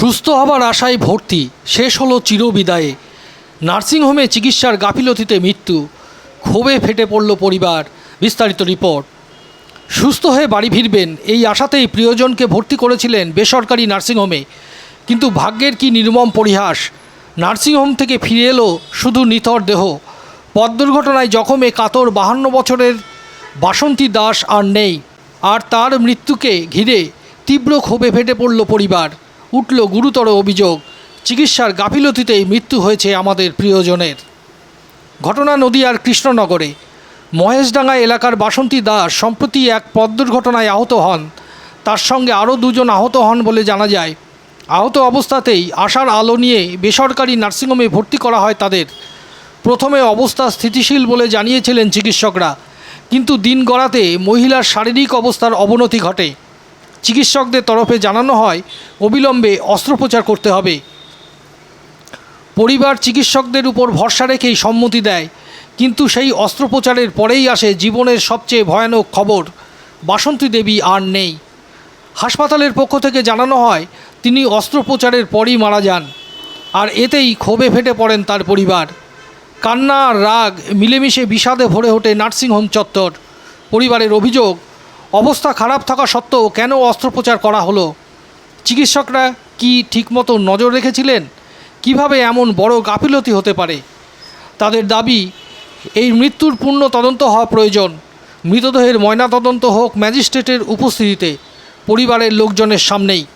সুস্থ হবার আশায় ভর্তি। শেষ হলো চিরবিদায়ে। নার্সিংহোমে চিকিৎসার গাফিলতিতে মৃত্যু। ক্ষোভে ফেটে পড়ল পরিবার। বিস্তারিত রিপোর্ট। সুস্থ হয়ে বাড়ি ফিরবেন এই আশাতেই প্রিয়জনকে ভর্তি করেছিলেন বেসরকারি নার্সিংহোমে কিন্তু ভাগ্যের কি নির্মম পরিহাস। নার্সিংহোম থেকে ফিরে এলো শুধু নিথর দেহ। পথ দুর্ঘটনায় জখমে কাতর বাহান্ন বছরের বাসন্তী দাস আর নেই। আর তার মৃত্যুকে ঘিরে তীব্র ক্ষোভে ফেটে পড়ল পরিবার। উঠল গুরুতর অভিযোগ। চিকিৎসার গাফিলতিতেই মৃত্যু হয়েছে আমাদের প্রিয়জনের। ঘটনা নদীয়ার কৃষ্ণনগরে। মহেশডাঙ্গা এলাকার বাসন্তী দাস সম্প্রতি এক পথ দুর্ঘটনায় আহত হন। তার সঙ্গে আরও দুজন আহত হন বলে জানা যায়। আহত অবস্থাতেই আশার আলো নিয়ে বেসরকারি নার্সিংহোমে ভর্তি করা হয় তাদের। প্রথমে অবস্থা স্থিতিশীল বলে জানিয়েছিলেন চিকিৎসকরা। কিন্তু দিন গড়াতে মহিলার শারীরিক অবস্থার অবনতি ঘটে। চিকিৎসকদের তরফে জানানো হয়, অবিলম্বে অস্ত্রোপচার করতে হবে। পরিবার চিকিৎসকদের উপর ভরসা রেখেই সম্মতি দেয়, কিন্তু সেই অস্ত্রোপচারের পরেই আসে জীবনের সবচেয়ে ভয়ানক খবর। বাসন্তী দেবী আর নেই। হাসপাতালের পক্ষ থেকে জানানো হয়, তিনি অস্ত্রোপচারের পরই মারা যান, আর এতেই ক্ষোভে ফেটে পড়েন তার পরিবার। কান্না রাগ মিলেমিশে বিষাদে ভরে ওঠে নার্সিংহোম চত্বর। পরিবারের অভিযোগ অবস্থা খারাপ থাকা সত্ত্বেও কেন অস্ত্রোপচার করা হলো? চিকিৎসকরা কি ঠিকমতো নজর রেখেছিলেন? কীভাবে এমন বড় গাফিলতি হতে পারে? তাদের দাবি, এই মৃত্যুর পূর্ণ তদন্ত হওয়া প্রয়োজন। মৃতদেহের ময়নাতদন্ত হোক ম্যাজিস্ট্রেটের উপস্থিতিতে, পরিবারের লোকজনের সামনেই।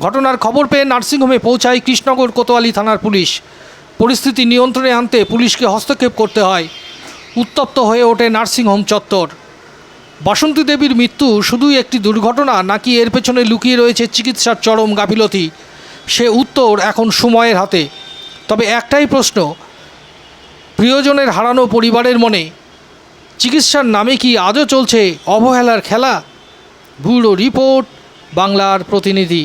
ঘটনার খবর পেয়ে নার্সিংহোমে পৌঁছায় কৃষ্ণনগর কোতোয়ালি থানার পুলিশ। পরিস্থিতি নিয়ন্ত্রণে আনতে পুলিশকে হস্তক্ষেপ করতে হয়। উত্তপ্ত হয়ে ওঠে নার্সিংহোম চত্বর। বাসন্তী দেবীর মৃত্যু শুধুই একটি দুর্ঘটনা, নাকি এর পেছনে লুকিয়ে রয়েছে চিকিৎসার চরম গাফিলতি? সে উত্তর এখন সময়ের হাতে। তবে একটাই প্রশ্ন, প্রিয়জনের হারানো পরিবারের মনে, চিকিৎসার নামে কি আজও চলছে অবহেলার খেলা? ব্যুরো রিপোর্ট, বাংলার প্রতিনিধি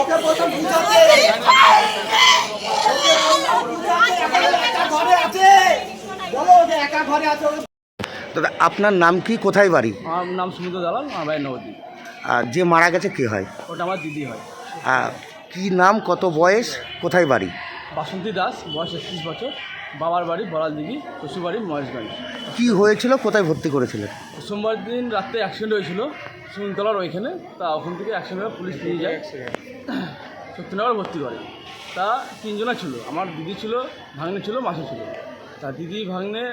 ওকে প্রথম বুঝাতে একা ঘরে আছে বলো ওকে একা ঘরে আছে ওকে দাদা আপনার নাম কি? কোথায় বাড়ি? আমার নাম সুমিত দালাল আমার ভাই নবদ্বীপ। আর যে মারা গেছে কে হয়? ওটা আমার দিদি হয়। আর কি নাম কত বয়স কোথায় বাড়ি? বাসন্তী দাস বয়স একত্রিশ বছর। বাবার বাড়ি বড়াল দিঘি শ্বশুরবাড়ি মহেশগঞ্জ। কী হয়েছিল কোথায় ভর্তি করেছিলেন? সোমবার দিন রাত্রে অ্যাক্সিডেন্ট হয়েছিল সুমিতলার ওইখানে। তা ওখান থেকে অ্যাক্সিডেন্ট পুলিশ নিয়ে যায়। সত্যনগর ভর্তি করে। তা তিনজনা ছিল। আমার দিদি ছিল ভাগ্নে ছিল মাসি ছিল। তা দিদি ভাগ্নে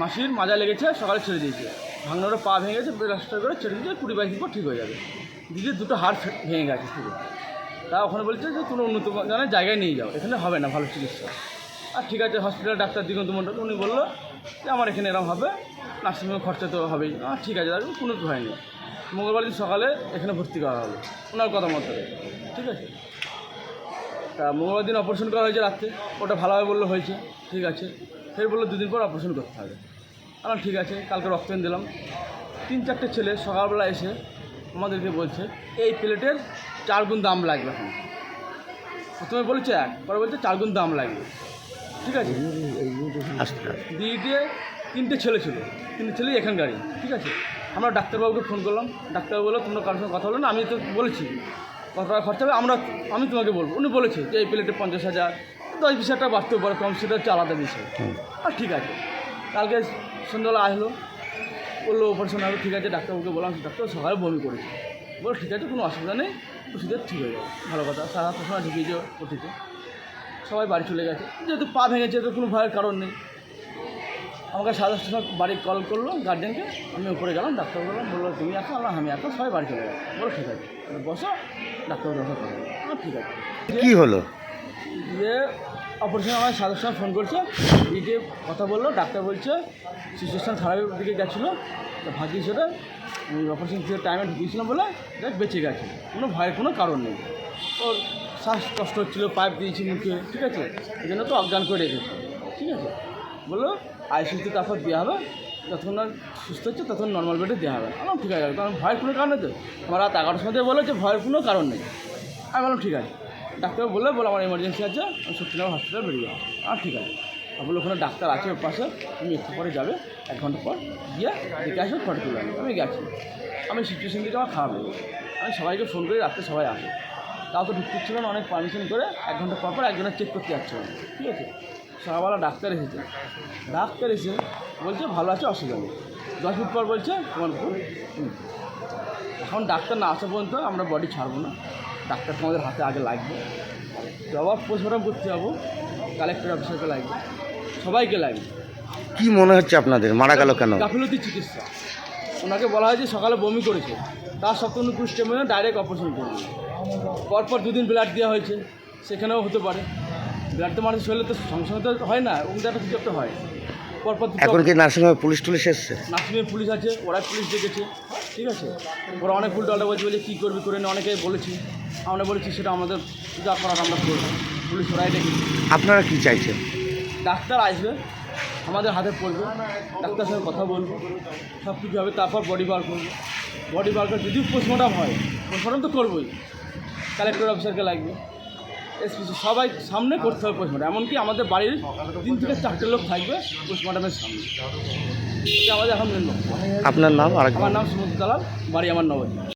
মাসির মাজা লেগেছে, সকালে ছেড়ে দিয়েছে। ভাগ্নেরও পা ভেঙে গেছে প্লাস্টার করে ছেড়ে দিয়েছে, কুড়ি বাইশ দিন পর ঠিক হয়ে যাবে। দিদির দুটো হাড় ভেঙে গেছে পুরো। তা ওখানে বলছে যে কোনো উন্নত জানার জায়গায় নিয়ে যাও, এখানে হবে না, ভালো চিকিৎসা। আর ঠিক আছে হসপিটাল ডাক্তার দিগন্ত মণ্ডল উনি বলল যে, আমার এখানে এরকম হবে নার্সিংহোমে খরচা তো হবেই। আর ঠিক আছে দাদা কোনো হয়নি। মঙ্গলবার দিন সকালে এখানে ভর্তি করা হলো ওনার কথা মতো। ঠিক আছে? তা মঙ্গলবার দিন অপারেশন করা হয়েছে রাত্রে। ওটা ভালোভাবে বলল হয়েছে। ঠিক আছে। ফের বলল দুদিন পর অপারেশন করতে হবে। আমার ঠিক আছে, কালকে রক্তদান দিলাম। তিন চারটে ছেলে সকালবেলা এসে আমাদেরকে বলছে, এই প্লেটের চার গুণ দাম লাগবে এখন। প্রথমে বলেছে এক, পরে বলছে চার গুণ দাম লাগবে। ঠিক আছে? দিদিতে তিনটে ছেলে ছিল। তিনটে ছেলেই এখানকারই। ঠিক আছে? আমরা ডাক্তারবাবুকে ফোন করলাম। ডাক্তারবাবু বলল, তোমরা কারোর সঙ্গে কথা বলো না, আমি তো বলেছি। কত টাকা খরচা হবে আমরা আমি তোমাকে বলব। উনি বলেছে যে এই প্লেটে পঞ্চাশ হাজার দশ বিশ হাজার টাকা পারে কম সেটা হচ্ছে আলাদা বিষয়। আর ঠিক আছে। কালকে সন্ধ্যাবেলা আসলো বলল অপারেশন হবে ঠিক আছে। ডাক্তারবাবুকে বললাম ডাক্তার সকালে বমি করেছে। বলো ঠিক আছে কোনো অসুবিধা নেই ওষুধের ঠিক হয়ে যাবে। ভালো কথা সারা সময় ঢুকিয়ে ঢুকিয়েছে ওটিতে সবাই বাড়ি চলে গেছে। যেহেতু পা ভেঙেছে তো কোনো ভয়ের কারণ নেই। আমাকে সাড়ে দশটার সময় বাড়ি কল করল গার্জেনকে আমি উপরে গেলাম ডাক্তার বললাম বলল তুমি আসো আল্লাহ আমি আসো সবাই বাড়ি চলে গেলো বলো ঠিক আছে তাহলে বসো। ডাক্তার দেখা করব ঠিক আছে কি হলো? দিয়ে অপারেশন আমার দশটার সময় ফোন করছে দিয়ে কথা বলল ডাক্তার বলছে সিচুয়েশন খারাপের দিকে গেছিল তো ভাগ্যি সেটা ওই অপারেশন যে টাইমে ঢুকিয়েছিলাম বলে দেখ বেঁচে গেছে কোনো ভয়ের কোনো কারণ নেই। ওর শ্বাস কষ্ট হচ্ছিল পাইপ দিয়েছি মুখে ঠিক আছে? এই জন্য তো অজ্ঞান করে রেখেছে ঠিক আছে? বলল আইসিউতে তারপর দেওয়া হবে যতক্ষণ না সুস্থ হচ্ছে, ততক্ষণ নর্মাল বেডে দেওয়া হবে। আমার ঠিক আছে, কারণ ভয়ের কোনো কারণ নেই তো। আমার রাত এগারোটার সময় বলে যে ভয়ের কোনো কারণ নেই। আমি বললাম, ঠিক আছে। ডাক্তার বললে, বলে, আমার এমার্জেন্সি আছে, আমি সত্যিনগর হসপিটাল বেরিয়ে যাব। আর ঠিক আছে। বলল ওখানে ডাক্তার আছে ওর পাশে, তুমি একটু পরে যাবে, এক ঘণ্টা পর গিয়ে দেখে আসো ফটো তুলে। আমি গেছি। আমি সিচুয়েশন দিকে আমার খারাপ লেগে আমি সবাইকে ফোন করে রাত্রে সবাই আসে। তাও তো ঢুকতে ছিল না, অনেক পারমিশন করে এক ঘণ্টা পর পর একজনের চেক করতে যাচ্ছিল ঠিক আছে? সকালবেলা ডাক্তার এসেছে। ডাক্তার এসে বলছে ভালো আছে? অসুবিধা নেই। দশ মিনিট পর বলছে তোমার। এখন ডাক্তার না আসা পর্যন্ত আমরা বডি ছাড়বো না। ডাক্তার তোমাদের হাতে আগে লাগবে। জবাব পোস্টমর্টম করতে যাব। কালেক্টর অফিসারকে লাগবে। সবাইকে লাগবে। কি মনে হচ্ছে আপনাদের? মারা গেল কেন? গাফিলতি চিকিৎসা। ওনাকে বলা হয় যে সকালে বমি করেছে। তার কুষ্ঠে মেনে ডাইরেক্ট অপারেশন করবে। পরপর দুদিন ব্লাড দেওয়া হয়েছে। সেখানেও হতে পারে। ব্লাড তো মানুষ শরীরে তো সঙ্গে সঙ্গে তো হয় না ওটা একটা কিছু একটা হয়। পরপর এখন কি নার্সিংহোমে পুলিশ টুলিশ এসছে? নার্সিংয়ের পুলিশ আছে ওরা পুলিশ ডেকেছে ঠিক আছে? ওরা অনেক উল্টোটা বলছে বলে কী করবি করে না অনেকে বলেছি। আমরা বলেছি সেটা আমাদের যা করার আমরা করব পুলিশ ওরাই ডেকেছে। আপনারা কি চাইছেন? ডাক্তার আসবে আমাদের হাতে পড়বে ডাক্তার সঙ্গে কথা বলব সব কিছু হবে তারপর বডি বার করব। বডি বার করে যদি পোস্টমর্টম হয় পোস্টমর্টম তো করবোই কালেক্টর অফিসারকে লাগবে। এসপি সবাই সামনে করতে হবে পোস্টমর্টম। এমনকি আমাদের বাড়ির তিন থেকে চারটে লোক থাকবে পোস্টমর্টমের সামনে। এটা আমাদের এখন মেন আপনার নাম আর আমার নাম সুমন্ত দালাল বাড়ি আমার নবাই